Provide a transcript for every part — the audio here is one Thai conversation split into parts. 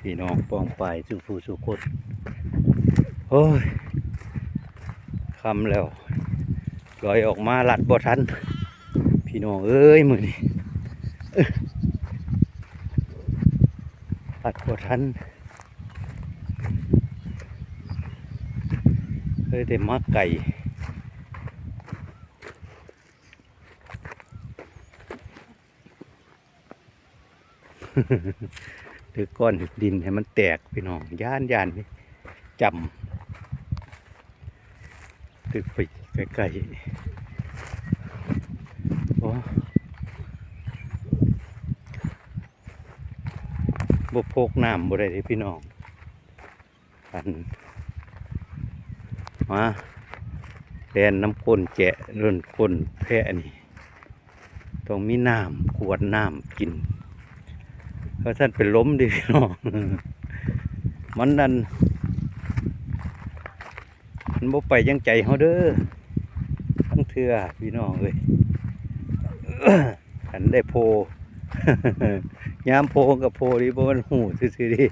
พี่น้องป้องไปสุผู้สุคนโอ้ยคำแล้วลอยออกมาหลัดบ่ทัน พี่น้องเอ้ยมือนี่หลัดบ่ทันเอ้ยแต่มาไก่ ถือก้อนดินให้มันแตกพี่น้องย่านย่านนี่จำตึกไปไกลๆโอ้บ่พกน้ำบ่ได้เด้พี่น้องอันมาแลนน้ำก้นแจะเรื่นก้นแพะนี่ ต้องมีน้ำขวดน้ำกิน เพราะท่านเป็นล้มดิพี่น้องมันนั่นมันบ่ไปยังใจเฮาเด้อทั้งเทือพี่น้องเอ้ยขันได้โพยามโพกับโพนี่บ่มันหูซื่อๆดิ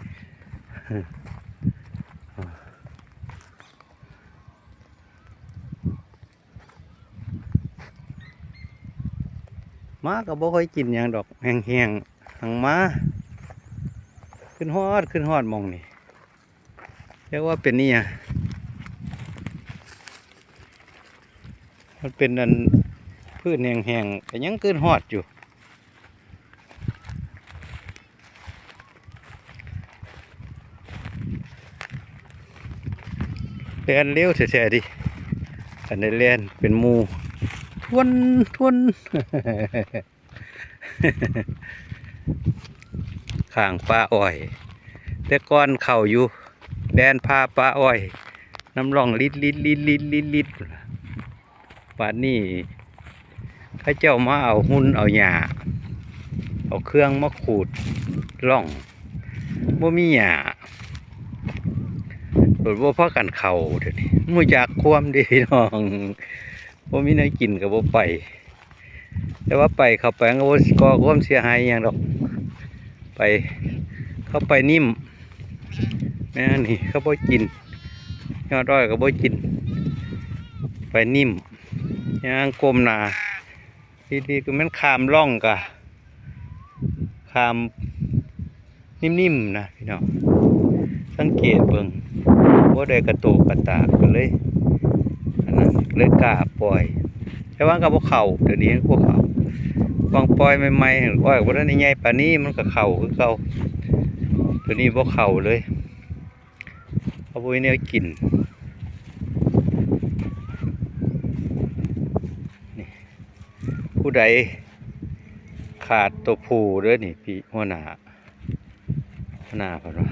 มาก็บ่ค่อยกินหยังดอกแห้งๆหังมา ขึ้นฮอดขึ้นฮอดมองนี่เรียกว่าเป็นนี่อะมันเป็นอันพืชแห้งๆแต่ยังขึ้นฮอดอยู่เลียนเลี้ยวแฉะๆดิอันนี้เลียนเป็นมูทวนทวน ข้างป้าอ้อย แต่ก้อนเข่าอยู่ แดนพาป้าอ้อย น้ำร่องลิดลิดลิดลิดลิดลิดป่านนี้ข้าเจ้ามาเอาหุ่นเอาหญ้าเอาเครื่องมาขูดร่องบ่มีหญ้าหรือว่าพักกันเข่าเดี๋ยวนี้มูอยากความดีน้องบ่มีน้กินกับบ่ไป แต่ว่าไปเข้าไปก็บ่ก่อความเสียหายอย่างดอก ไปเข้าไปนิ่มแม่นี่เขาบ่กิน ยอดร้อยก็บ่กิน ไปนิ่มย่างกลมหนาดีๆก็แมันขามร่องกะขามนิ่มๆนะพี่น้องสังเกตเบิ่งบ่ได้กระตกกระตากก็เลยอันนั้นเลยกล้าปล่อย แต่ว่าก็บ่เขาเดี๋ยวนี้ก็บ่เขา บางปล่อยใหม่ๆอ้อยบ่ทันได้ใหญ่ปานี้มันก็เข้าคือเก่าตัวนี้บ่เข้าเลยเอาบ่มีแนวกินนี่ผู้ใดขาดตัวผู้ด้อนี่พี่หัวหน้าหัวหน้าเพิ่นว่า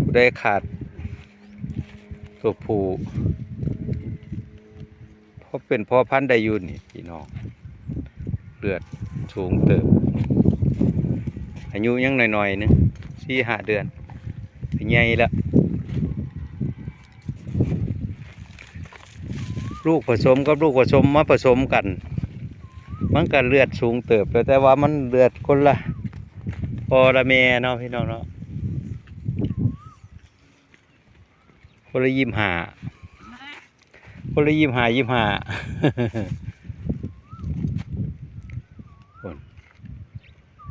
ผู้ใดขาดตัวผู้เพราะเป็นพ่อพันธุ์ได้อยู่นี่พี่น้อง เลือดสูงเติบ อายุยังหน่อยๆนึงสี่ห้าเดือนใหญ่แล้วลูกผสมกับลูกผสมมาผสมกัน มันก็เลือดสูงเติบแต่ว่ามันเลือดคนละพอละแม่เนาะพี่น้องเนาะคนละยิมหาคนละยิมหายิมหา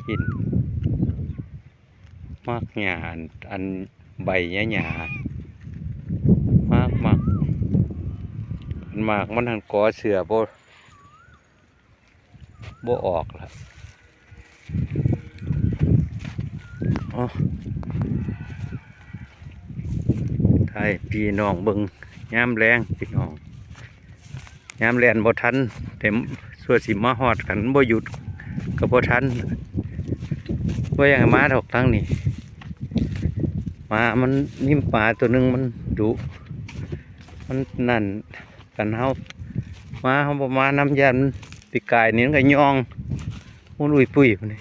กินมากหยาอันใบยาหยามากมากอันมากมันหันกอเสือโบโบออกละอ๋อไทยพี่น้องเบิงยามแรงพี่น้องยามแลนบ่ทันเต็มส่วนสิมาหอดกันบ่หยุดก็บ่ทัน ว่าอย่างมาดอกทั้งนี้หมามันนิ่มปลาตัวหนึ่งมันดุมันนั่นกันเฮามาเฮาบ่มาน้ำยันปีกายนี่มันก็ย่องมันอุ้ยปุ้ยนนี่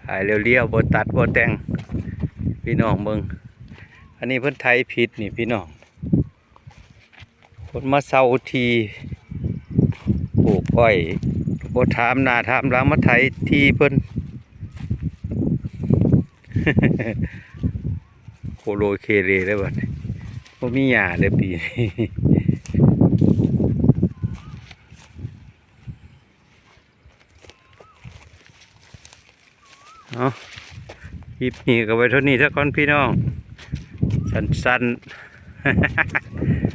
ถ่ายเรียวๆบตัดบ่แต่งพี่น้องเบิงอันนี้เพิ่นไทยผิดนี่พี่น้อง คนมาเศร้าทีปลูกอ้อยบ่ถามหน้าถามหลังมาไถทีเพิ่นโคโลเคเลได้บัดบ่มีหญ้าเด้ปีเอาคลิปนี้ก็ไว้เท่านี้ถ้าก่อนพี่น้อง สั้นๆ